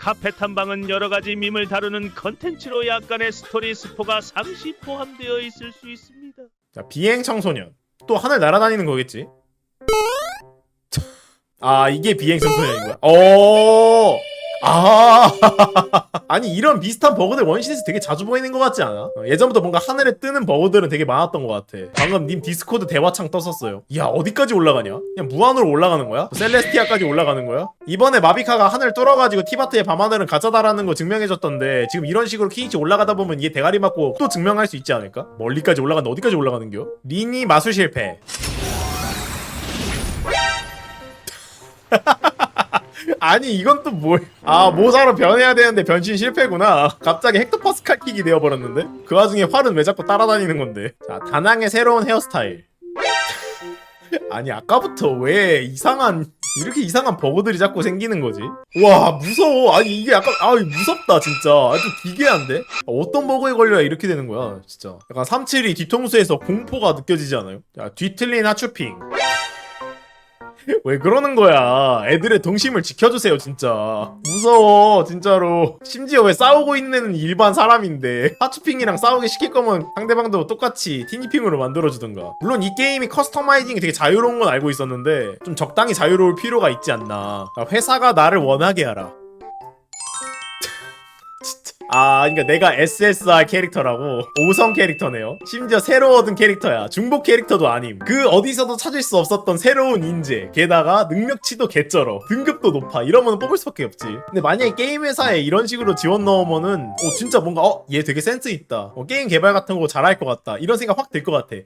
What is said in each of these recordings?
카페 탐방은 여러 가지 밈을 다루는 컨텐츠로 약간의 스토리 스포가 상시 포함되어 있을 수 있습니다. 자, 비행 청소년. 또 하늘 날아다니는 거겠지? 아, 이게 비행 청소년인 거야. 어. 아. 아니, 이런 비슷한 버그들 원신에서 되게 자주 보이는 것 같지 않아? 어, 예전부터 뭔가 하늘에 뜨는 버그들은 되게 많았던 것 같아. 방금 님 디스코드 대화창 떴었어요. 야, 어디까지 올라가냐? 그냥 무한으로 올라가는 거야? 셀레스티아까지 올라가는 거야? 이번에 마비카가 하늘 뚫어가지고 티바트의 밤하늘은 가짜다라는 거 증명해줬던데 지금 이런 식으로 키니치 올라가다 보면 얘 대가리 맞고 또 증명할 수 있지 않을까? 멀리까지 올라간다 어디까지 올라가는겨? 리니 마술 실패 아니 이건 또 뭘? 아 모사로 변해야 되는데 변신 실패구나. 갑자기 헥토파스칼 킥이 되어버렸는데? 그 와중에 활은 왜 자꾸 따라다니는 건데? 자 다낭의 새로운 헤어스타일. 아니 아까부터 왜 이상한 이렇게 이상한 버그들이 자꾸 생기는 거지? 와 무서워. 아니 이게 약간 아 무섭다 진짜. 아, 좀 기괴한데? 어떤 버그에 걸려야 이렇게 되는 거야 진짜. 약간 372 뒤통수에서 공포가 느껴지지 않아요? 자 뒤틀린 하추핑. 왜 그러는 거야? 애들의 동심을 지켜주세요, 진짜. 무서워, 진짜로. 심지어 왜 싸우고 있는 일반 사람인데 하츠핑이랑 싸우게 시킬 거면 상대방도 똑같이 티니핑으로 만들어주던가. 물론 이 게임이 커스터마이징이 되게 자유로운 건 알고 있었는데 좀 적당히 자유로울 필요가 있지 않나. 아, 회사가 나를 원하게 하라. 진짜. 아, 그러니까 내가 SSR 캐릭터라고 5성 캐릭터네요. 심지어 새로 얻은 캐릭터야. 중복 캐릭터도 아님. 그 어디서도 찾을 수 없었던 새로운 인재. 게다가 능력치도 개쩔어. 등급도 높아. 이러면 뽑을 수밖에 없지. 근데 만약에 게임 회사에 이런 식으로 지원 넣으면은 어 진짜 뭔가 어 얘 되게 센스 있다. 어, 게임 개발 같은 거 잘할 것 같다. 이런 생각 확 들 것 같아.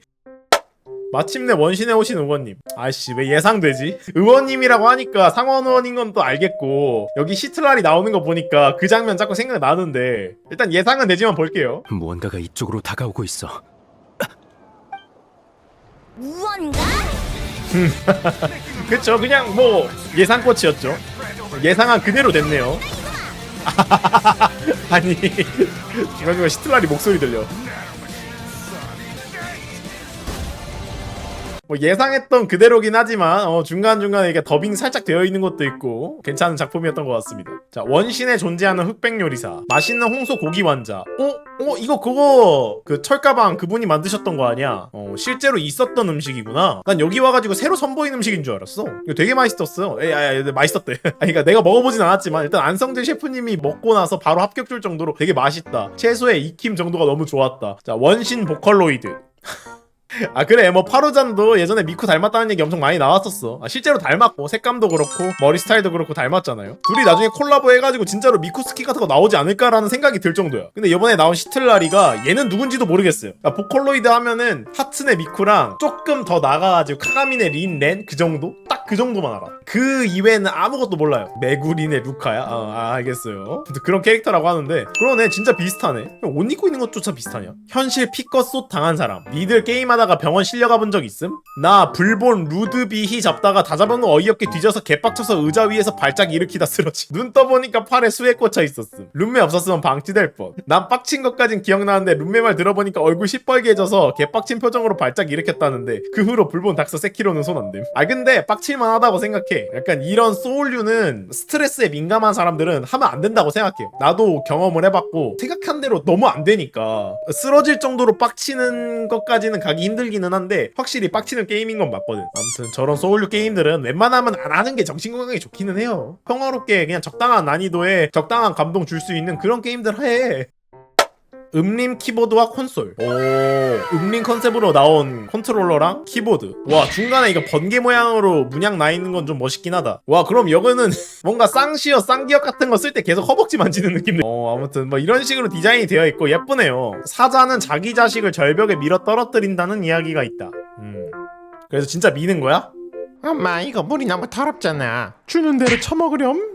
마침내 원신에 오신 의원님. 아씨, 왜 예상되지? 의원님이라고 하니까 상원 의원인 건 또 알겠고, 여기 시트랄이 나오는 거 보니까 그 장면 자꾸 생각나는데, 일단 예상은 되지만 볼게요. 무언가가 이쪽으로 다가오고 있어. 무언가? 그쵸, 그냥 뭐, 예상꽃이었죠. 예상한 그대로 됐네요. 아니, 중간중간 시트랄이 목소리 들려. 뭐 예상했던 그대로긴 하지만 어, 중간중간에 이게 더빙 살짝 되어 있는 것도 있고 괜찮은 작품이었던 것 같습니다. 자 원신에 존재하는 흑백 요리사 맛있는 홍소 고기 완자 어? 어? 이거 그거 그 철가방 그분이 만드셨던 거 아니야? 어 실제로 있었던 음식이구나. 난 여기 와가지고 새로 선보인 음식인 줄 알았어. 이거 되게 맛있었어요. 에, 아, 아, 맛있었대. 아니 그러니까 내가 먹어보진 않았지만 일단 안성재 셰프님이 먹고 나서 바로 합격 줄 정도로 되게 맛있다. 채소의 익힘 정도가 너무 좋았다. 자 원신 보컬로이드. 아 그래. 뭐 파루잔도 예전에 미쿠 닮았다는 얘기 엄청 많이 나왔었어. 아, 실제로 닮았고 색감도 그렇고 머리 스타일도 그렇고 닮았잖아요. 둘이 나중에 콜라보 해가지고 진짜로 미쿠 스키 같은 거 나오지 않을까라는 생각이 들 정도야 근데 이번에 나온 시틀라리가 얘는 누군지도 모르겠어요. 아, 보컬로이드 하면은 하츠네 미쿠랑 조금 더 나가가지고 카가미네 린 렌? 그 정도? 딱 그 정도만 알아. 그 이외에는 아무것도 몰라요. 메구린의 루카야? 아, 아, 알겠어요. 그런 캐릭터라고 하는데 그러네. 진짜 비슷하네. 옷 입고 있는 것조차 비슷하냐? 현실 피껏 당한 사람. 니들 게임하다 가 병원 실려가 본 적 있음? 나 불본 루드비히 잡다가 다거 어이없게 뒤져서 개빡쳐서 의자 위에서 발작 일으키다 쓰러지. 눈 떠보니까 팔에 수에 꽂혀 있었음. 룸메 없었으면 방치될 뻔난 빡친 것까진 기억나는데 룸메 말 들어보니까 얼굴 시뻘개져서 개빡친 표정으로 발작 일으켰다는데 그 후로 불본 닥서 세키로는 손안 댐. 아 근데 빡칠만 하다고 생각해. 약간 이런 소울류는 스트레스에 민감한 사람들은 하면 안 된다고 생각해 나도 경험을 해봤고 생각한 대로 너무 안 되니까 쓰러질 정도로 빡치는 것까지는 가기 힘들기는 한데 확실히 빡치는 게임인 건 맞거든. 아무튼 저런 소울류 게임들은 웬만하면 안 하는 게 정신건강에 좋기는 해요. 평화롭게 그냥 적당한 난이도에 적당한 감동 줄 수 있는 그런 게임들 해 음림 키보드와 콘솔. 오, 음림 컨셉으로 나온 컨트롤러랑 키보드. 와, 중간에 이거 번개 모양으로 문양 나 있는 건 좀 멋있긴 하다. 와, 그럼 여기는 뭔가 쌍시어, 쌍기역 같은 거 쓸 때 계속 허벅지 만지는 느낌. 어, 아무튼 뭐 이런 식으로 디자인이 되어 있고 예쁘네요. 사자는 자기 자식을 절벽에 밀어 떨어뜨린다는 이야기가 있다. 음. 그래서 진짜 미는 거야? 엄마 이거 물이 너무 더럽잖아 주는 대로 처먹으렴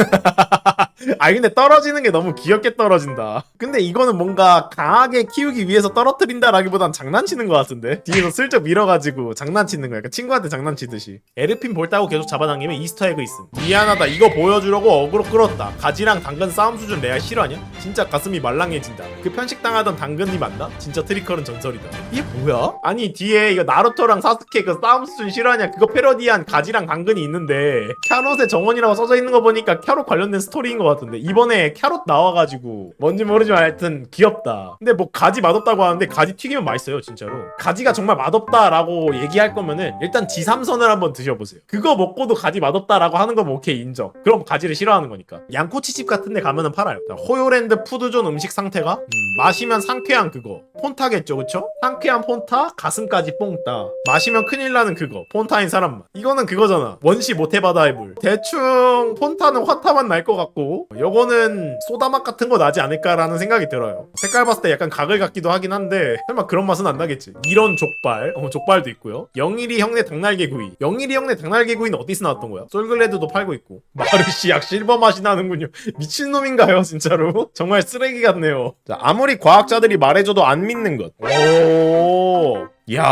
아니 근데 떨어지는 게 너무 귀엽게 떨어진다. 근데 이거는 뭔가 강하게 키우기 위해서 떨어뜨린다라기보단 장난치는 것 같은데 뒤에서 슬쩍 밀어가지고 장난치는 거야. 약간 친구한테 장난치듯이. 에르핀 볼따고 계속 잡아당기면 이스터에그 있음. 미안하다. 이거 보여주려고 어그로 끌었다. 가지랑 당근 싸움 수준 레알 실화냐? 진짜 가슴이 말랑해진다. 그 편식당하던 당근이 맞나? 진짜 트리컬은 전설이다. 이게 뭐야? 아니 뒤에 이거 나루토랑 사스케 그 싸움 수준 실화냐? 그거 패러디한 가지랑 당근이 있는데 캐롯의 정원이라고 써져 있는 거 보니 까 캐롯 관련된 스토리인 것. 같은데 이번에 캐럿 나와가지고 뭔지 모르지만 하여튼 귀엽다. 근데 뭐 가지 맛없다고 하는데 가지 튀기면 맛있어요 진짜로. 가지가 정말 맛없다라고 얘기할 거면은 일단 지삼선을 한번 드셔보세요. 그거 먹고도 가지 맛없다라고 하는 거면 오케이 인정. 그럼 가지를 싫어하는 거니까. 양꼬치집 같은 데 가면은 팔아요. 자, 호요랜드 푸드존 음식 상태가? 음, 마시면 상쾌한 그거. 폰타겠죠 그쵸? 상쾌한 폰타 가슴까지 뽕따. 마시면 큰일 나는 그거. 폰타인 사람만. 이거는 그거잖아. 원시 모태바다의 물. 대충 폰타 는 화타만 날 것 같고 요거는 소다맛 같은 거 나지 않을까라는 생각이 들어요. 색깔 봤을 때 약간 가글 같기도 하긴 한데 설마 그런 맛은 안 나겠지. 이런 족발 어 족발도 있고요. 영일이 형네 닭날개구이. 영일이 형네 닭날개구이는 어디서 나왔던 거야? 솔글레드도 팔고 있고. 마르시 약 실버 맛이 나는군요. 미친놈인가요 진짜로? 정말 쓰레기 같네요. 자 아무리 과학자들이 말해줘도 안 믿는 것. 오. 야,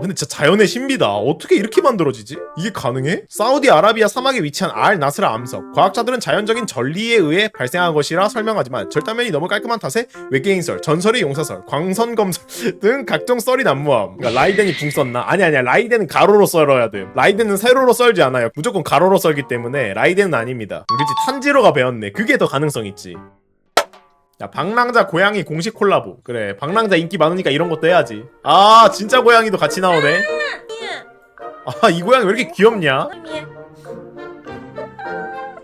근데 진짜 자연의 신비다. 어떻게 이렇게 만들어지지? 이게 가능해? 사우디아라비아 사막에 위치한 알 나스라 암석. 과학자들은 자연적인 전리에 의해 발생한 것이라 설명하지만 절단면이 너무 깔끔한 탓에 외계인설, 전설의 용사설, 광선 검설 등 각종 썰이 난무함. 그러니까 라이덴이 붕 썼나? 아니 아니야. 라이덴은 가로로 썰어야 돼. 라이덴은 세로로 썰지 않아요. 무조건 가로로 썰기 때문에 라이덴은 아닙니다. 그렇지 탄지로가 배웠네. 그게 더 가능성 있지. 야, 방랑자 고양이 공식 콜라보. 그래, 방랑자 인기 많으니까 이런 것도 해야지. 아, 진짜 고양이도 같이 나오네. 아, 이 고양이 왜 이렇게 귀엽냐?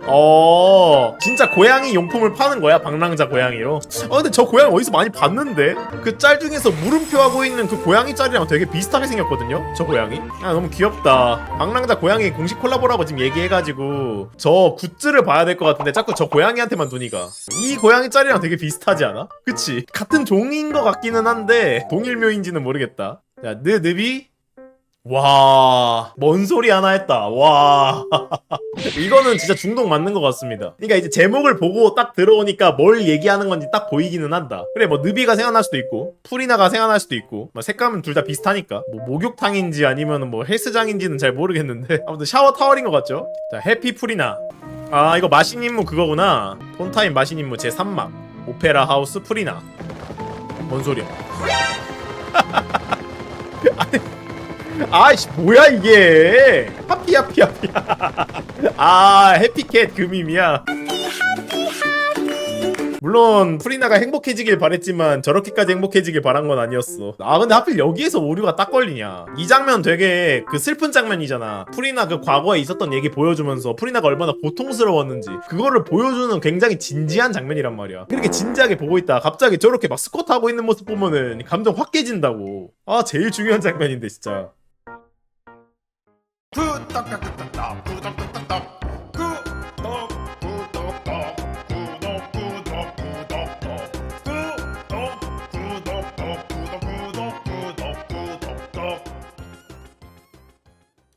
어, 진짜 고양이 용품을 파는 거야, 방랑자 고양이로. 아, 근데 저 고양이 어디서 많이 봤는데? 그 짤 중에서 물음표 하고 있는 그 고양이 짤이랑 되게 비슷하게 생겼거든요? 저 고양이? 아, 너무 귀엽다. 방랑자 고양이 공식 콜라보라고 지금 얘기해가지고, 저 굿즈를 봐야 될 것 같은데, 자꾸 저 고양이한테만 눈이 가. 이 고양이 짤이랑 되게 비슷하지 않아? 그치? 같은 종인 것 같기는 한데, 동일묘인지는 모르겠다. 자, 느, 늪이 와, 뭔 소리 하나 했다. 와. 이거는 진짜 중독 맞는 것 같습니다. 그러니까 이제 제목을 보고 딱 들어오니까 뭘 얘기하는 건지 딱 보이기는 한다. 그래, 뭐, 느비가 생각날 수도 있고, 프리나가 생각날 수도 있고, 뭐 색감은 둘 다 비슷하니까. 뭐, 목욕탕인지 아니면 뭐 헬스장인지는 잘 모르겠는데, 아무튼 샤워 타월인 것 같죠? 자, 해피 프리나. 아, 이거 마신 임무 그거구나. 폰타임 마신 임무 제3막. 오페라 하우스 프리나. 뭔 소리야? 아 이씨 뭐야 이게? 하피 하피 하피. 아 해피캣 그 밈이야. 물론 프리나가 행복해지길 바랬지만 저렇게까지 행복해지길 바란 건 아니었어. 아 근데 하필 여기에서 오류가 딱 걸리냐. 이 장면 되게 그 슬픈 장면이잖아. 프리나 그 과거에 있었던 얘기 보여주면서 프리나가 얼마나 고통스러웠는지 그거를 보여주는 굉장히 진지한 장면이란 말이야. 그렇게 진지하게 보고 있다 갑자기 저렇게 막 스쿼트 하고 있는 모습 보면은 감정 확 깨진다고. 아 제일 중요한 장면인데 진짜 った。かっ